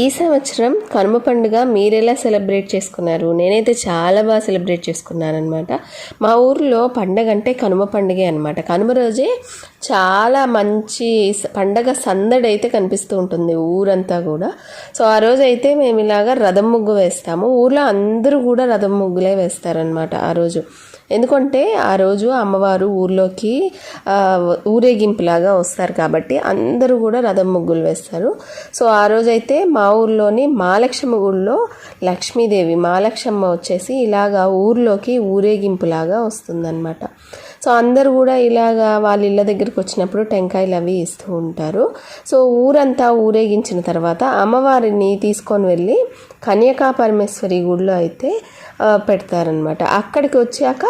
ఈ సంవత్సరం కనుమ పండుగ మీరెలా సెలబ్రేట్ చేసుకున్నారు? నేనైతే చాలా బాగా సెలబ్రేట్ చేసుకున్నాను అనమాట మా ఊర్లో పండగ అంటే కనుమ పండుగే అనమాట కనుమ రోజే చాలా మంచి పండగ సందడి అయితే కనిపిస్తూ ఉంటుంది ఊరంతా కూడా. సో ఆ రోజు అయితే మేము ఇలాగా రథం ముగ్గు వేస్తాము. ఊర్లో అందరూ కూడా రథం ముగ్గులే వేస్తారనమాట ఆ రోజు. ఎందుకంటే ఆ రోజు అమ్మవారు ఊర్లోకి ఊరేగింపులాగా వస్తారు కాబట్టి అందరూ కూడా రథం ముగ్గులు వేస్తారు. సో ఆ రోజైతే మా ఊర్లోని మహాలక్ష్మి ఊళ్ళో లక్ష్మీదేవి మహాలక్ష్మ వచ్చేసి ఇలాగా ఊర్లోకి ఊరేగింపులాగా వస్తుందన్నమాట. సో అందరూ కూడా ఇలాగా వాళ్ళ ఇళ్ళ దగ్గరికి వచ్చినప్పుడు టెంకాయలు అవి ఇస్తూ ఉంటారు. సో ఊరంతా ఊరేగించిన తర్వాత అమ్మవారిని తీసుకొని వెళ్ళి కన్యకా పరమేశ్వరి గుడిలో అయితే పెడతారనమాట అక్కడికి వచ్చాక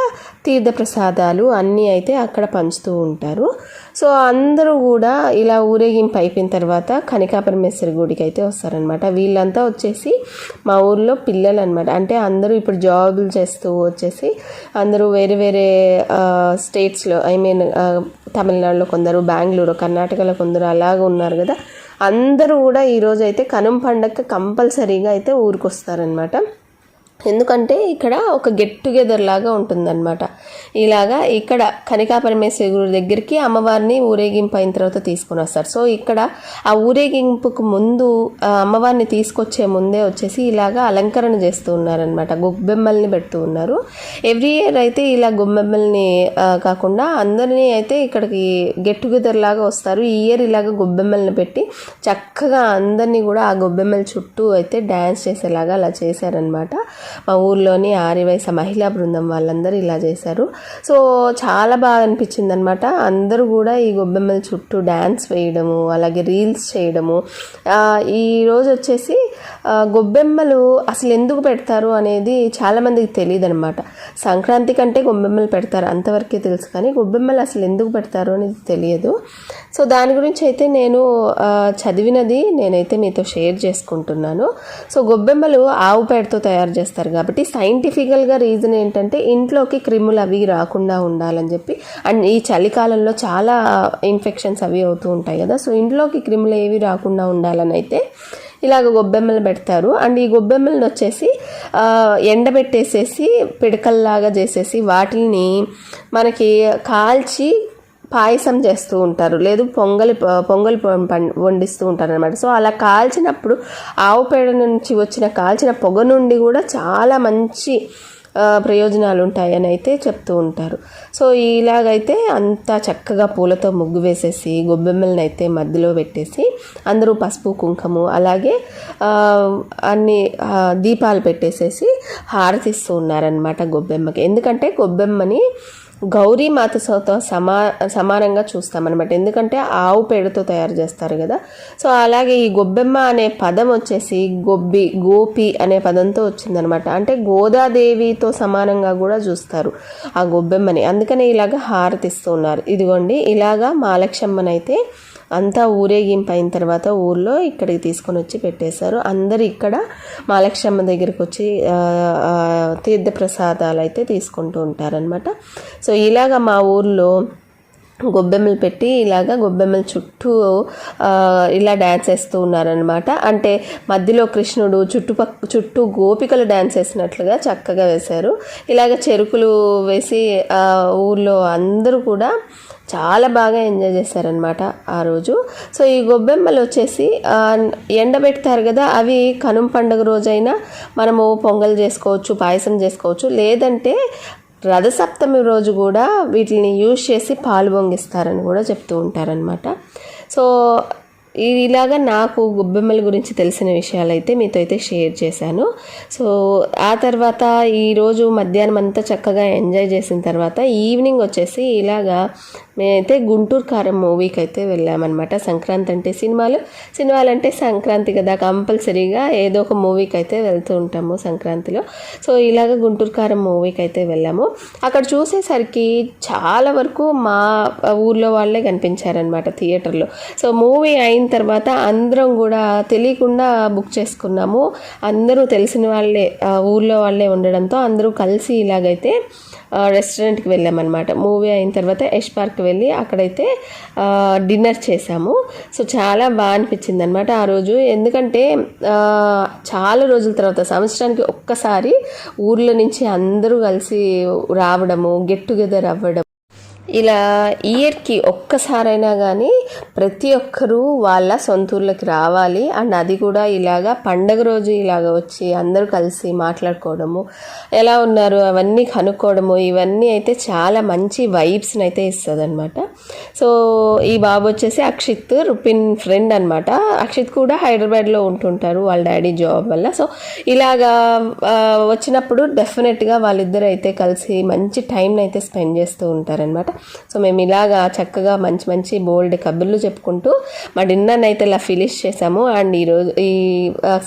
తీర్థప్రసాదాలు అన్నీ అయితే అక్కడ పంచుతూ ఉంటారు. సో అందరూ కూడా ఇలా ఊరేగింపు అయిపోయిన తర్వాత కనికా పరమేశ్వరి గుడికి అయితే వస్తారనమాట వీళ్ళంతా వచ్చేసి మా ఊర్లో పిల్లలు అనమాట అంటే అందరూ ఇప్పుడు జాబులు చేస్తూ వచ్చేసి అందరూ వేరే వేరే స్టేట్స్లో ఐ మీన్ తమిళనాడులో కొందరు బెంగళూరు కర్ణాటకలో కొందరు అలాగ ఉన్నారు కదా. అందరూ కూడా ఈరోజు అయితే కనుమ పండగ కంపల్సరీగా అయితే ఊరికి వస్తారనమాట ఎందుకంటే ఇక్కడ ఒక గెట్ టుగెదర్ లాగా ఉంటుందన్నమాట. ఇలాగా ఇక్కడ కనికా పరమేశ్వరి గుడి దగ్గరికి అమ్మవారిని ఊరేగింపు అయిన తర్వాత తీసుకొని వస్తారు. సో ఇక్కడ ఆ ఊరేగింపుకు ముందు అమ్మవారిని తీసుకొచ్చే ముందే వచ్చేసి ఇలాగా అలంకరణ చేస్తూ ఉన్నారనమాట గొబ్బెమ్మల్ని పెడుతూ ఉన్నారు. ఎవ్రీ ఇయర్ అయితే ఇలా గొబ్బెమ్మల్ని కాకుండా అందరినీ అయితే ఇక్కడికి గెట్ టుగెదర్ లాగా వస్తారు. ఈ ఇయర్ ఇలాగ గొబ్బెమ్మల్ని పెట్టి చక్కగా అందరినీ కూడా ఆ గొబ్బెమ్మల చుట్టూ అయితే డ్యాన్స్ చేసేలాగా అలా చేశారనమాట మా ఊర్లోని ఆరివైస మహిళా బృందం వాళ్ళందరూ ఇలా చేశారు. సో చాలా బాగా అనిపించింది అనమాట అందరూ కూడా ఈ గొబ్బెమ్మల చుట్టూ డ్యాన్స్ వేయడము అలాగే రీల్స్ చేయడము. ఈరోజు ఈ రోజు వచ్చేసి గొబ్బెమ్మలు అసలు ఎందుకు పెడతారు అనేది చాలామందికి తెలియదు అనమాట సంక్రాంతి కంటే గొబ్బెమ్మలు పెడతారు అంతవరకే తెలుసు. కానీ గొబ్బెమ్మలు అసలు ఎందుకు పెడతారు అనేది తెలియదు. సో దాని గురించి అయితే నేను చదివినది నేనైతే మీతో షేర్ చేసుకుంటున్నాను. సో గొబ్బెమ్మలు ఆవు పేడతో తయారు చేస్తారు. కాబట్టి సైంటిఫికల్గా రీజన్ ఏంటంటే ఇంట్లోకి క్రిములు అవి రాకుండా ఉండాలని చెప్పి అండ్ ఈ చలికాలంలో చాలా ఇన్ఫెక్షన్స్ అవి అవుతూ ఉంటాయి కదా. సో ఇంట్లోకి క్రిములు ఏవి రాకుండా ఉండాలని అయితే ఇలాగ గొబ్బెమ్మలు పెడతారు. అండ్ ఈ గొబ్బెమ్మలను వచ్చేసి ఎండబెట్టేసేసి పిడకల్లాగా చేసేసి వాటిని మనకి కాల్చి పాయసం చేస్తూ ఉంటారు. లేదు పొంగలి పొంగలి వండిస్తూ ఉంటారు అనమాట సో అలా కాల్చినప్పుడు ఆవు పేడ నుంచి వచ్చిన కాల్చిన పొగ నుండి కూడా చాలా మంచి ప్రయోజనాలు ఉంటాయని అయితే చెప్తూ ఉంటారు. సో ఇలాగైతే అంతా చక్కగా పూలతో ముగ్గు వేసేసి గొబ్బెమ్మలను అయితే మధ్యలో పెట్టేసి అందరూ పసుపు కుంకుమ అలాగే అన్ని దీపాలు పెట్టేసేసి హారతిస్తూ ఉన్నారనమాట గొబ్బెమ్మకి. ఎందుకంటే గొబ్బెమ్మని గౌరీమాతతో సమా సమానంగా చూస్తామన్నమాట. ఎందుకంటే ఆవు పేడతో తయారు చేస్తారు కదా. సో అలాగే ఈ గొబ్బెమ్మ అనే పదం వచ్చేసి గొబ్బి గోపి అనే పదంతో వచ్చిందనమాట అంటే గోదాదేవితో సమానంగా కూడా చూస్తారు ఆ గొబ్బెమ్మని. అందుకనే ఇలాగ హారతిస్తూ ఉన్నారు. ఇదిగోండి ఇలాగా మాలక్షమ్మనైతే అంతా ఊరేగింపు అయిన తర్వాత ఊర్లో ఇక్కడికి తీసుకొని వచ్చి పెట్టేశారు. అందరు ఇక్కడ మాలక్షమ్మ దగ్గరికి వచ్చి తీర్థప్రసాదాలు అయితే తీసుకుంటూ ఉంటారనమాట సో ఇలాగ మా ఊర్లో గొబ్బెమ్మలు పెట్టి ఇలాగ గొబ్బెమ్మల చుట్టూ ఇలా డ్యాన్స్ వేస్తూ ఉన్నారనమాట అంటే మధ్యలో కృష్ణుడు చుట్టుపక్క చుట్టూ గోపికలు డ్యాన్స్ వేసినట్లుగా చక్కగా వేశారు. ఇలాగ చెరుకులు వేసి ఊర్లో అందరూ కూడా చాలా బాగా ఎంజాయ్ చేశారనమాట ఆ రోజు. సో ఈ గొబ్బెమ్మలు వచ్చేసి ఎండబెడతారు కదా అవి కనుమ పండుగ రోజైనా మనము పొంగల్ చేసుకోవచ్చు పాయసం చేసుకోవచ్చు. లేదంటే రథసప్తమి రోజు కూడా వీటిని యూజ్ చేసి పాలు పొంగిస్తారని కూడా చెప్తూ ఉంటారనమాట సో ఇలాగా నాకు గొబ్బెమ్మల గురించి తెలిసిన విషయాలు అయితే మీతో అయితే షేర్ చేశాను. సో ఆ తర్వాత ఈరోజు మధ్యాహ్నం అంతా చక్కగా ఎంజాయ్ చేసిన తర్వాత ఈవినింగ్ వచ్చేసి ఇలాగా మేమైతే గుంటూరు కారం మూవీకి అయితే వెళ్ళామన్నమాట. సంక్రాంతి అంటే సినిమాలు సినిమాలు అంటే సంక్రాంతి కదా కంపల్సరీగా ఏదో ఒక మూవీకి అయితే వెళ్తూ ఉంటాము సంక్రాంతిలో. సో ఇలాగ గుంటూరు కారం మూవీకి అయితే వెళ్ళాము. అక్కడ చూసేసరికి చాలా వరకు మా ఊర్లో వాళ్ళే కనిపించారనమాట థియేటర్లో. సో మూవీ అయిన అయిన తర్వాత అందరం కూడా తెలియకుండా బుక్ చేసుకున్నాము. అందరూ తెలిసిన వాళ్ళే ఊళ్ళో ఊర్లో వాళ్ళే ఉండడంతో అందరూ కలిసి ఇలాగైతే రెస్టారెంట్కి వెళ్ళామన్నమాట. మూవీ అయిన తర్వాత యష్ పార్క్ వెళ్ళి అక్కడైతే డిన్నర్ చేసాము సో చాలా బాగా అనిపించింది అనమాట ఆ రోజు. ఎందుకంటే చాలా రోజుల తర్వాత సంవత్సరానికి ఒక్కసారి ఊర్లో నుంచి అందరూ కలిసి రావడము గెట్ టుగెదర్ అవ్వడం ఇలా ఇయర్కి ఒక్కసారైనా కానీ ప్రతి ఒక్కరూ వాళ్ళ సొంత ఊర్లోకి రావాలి. అండ్ అది కూడా ఇలాగా పండగ రోజు ఇలాగ వచ్చి అందరూ కలిసి మాట్లాడుకోవడము ఎలా ఉన్నారు అవన్నీ కనుక్కోవడము ఇవన్నీ అయితే చాలా మంచి వైబ్స్ని అయితే ఇస్తుంది అనమాట సో ఈ బాబు వచ్చేసి అక్షిత్ రుపిన్ ఫ్రెండ్ అనమాట అక్షిత్ కూడా హైదరాబాద్లో ఉంటుంటారు వాళ్ళ డాడీ జాబ్ వల్ల. సో ఇలాగా వచ్చినప్పుడు డెఫినెట్గా వాళ్ళిద్దరు అయితే కలిసి మంచి టైంని అయితే స్పెండ్ చేస్తూ ఉంటారనమాట సో మేము ఇలాగా చక్కగా మంచి మంచి బోల్డ్ కబుర్లు చెప్పుకుంటూ మా డిన్నర్ని అయితే ఇలా ఫినిష్ చేసాము. అండ్ ఈరోజు ఈ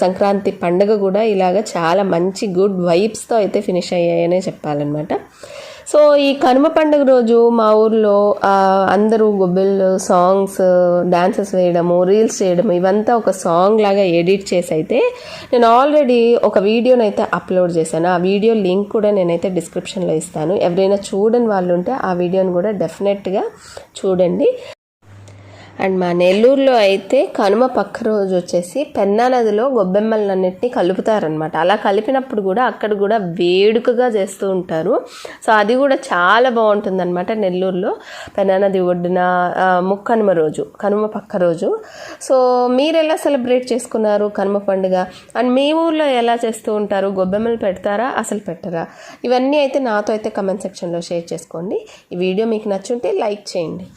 సంక్రాంతి పండుగ కూడా ఇలాగ చాలా మంచి గుడ్ వైబ్స్తో అయితే ఫినిష్ అయ్యాయనే చెప్పాలన్నమాట. సో ఈ కనుమ పండుగ రోజు మా ఊర్లో అందరూ గొబ్బెళ్ళు సాంగ్స్ డాన్సెస్ వేయడము రీల్స్ చేయడము ఇవంతా ఒక సాంగ్ లాగా ఎడిట్ చేసి అయితే నేను ఆల్రెడీ ఒక వీడియోనైతే అప్లోడ్ చేశాను. ఆ వీడియో లింక్ కూడా నేనైతే డిస్క్రిప్షన్లో ఇస్తాను. ఎవరైనా చూడని వాళ్ళు ఉంటే ఆ వీడియోని కూడా డెఫినెట్గా చూడండి. అండ్ మా నెల్లూరులో అయితే కనుమ పక్క రోజు వచ్చేసి పెన్నా నదిలో గొబ్బెమ్మలన్నింటినీ కలుపుతారనమాట అలా కలిపినప్పుడు కూడా అక్కడ కూడా వేడుకగా చేస్తూ ఉంటారు. సో అది కూడా చాలా బాగుంటుందన్నమాట నెల్లూరులో పెన్నా నది ఒడ్డున ముక్కనుమ రోజు కనుమ పక్క రోజు. సో మీరు ఎలా సెలబ్రేట్ చేసుకున్నారు కనుమ పండుగ? అండ్ మీ ఊర్లో ఎలా చేస్తూ ఉంటారు? గొబ్బెమ్మలు పెడతారా? అసలు పెట్టరా? ఇవన్నీ అయితే నాతో అయితే కమెంట్ సెక్షన్లో షేర్ చేసుకోండి. ఈ వీడియో మీకు నచ్చుంటే లైక్ చేయండి.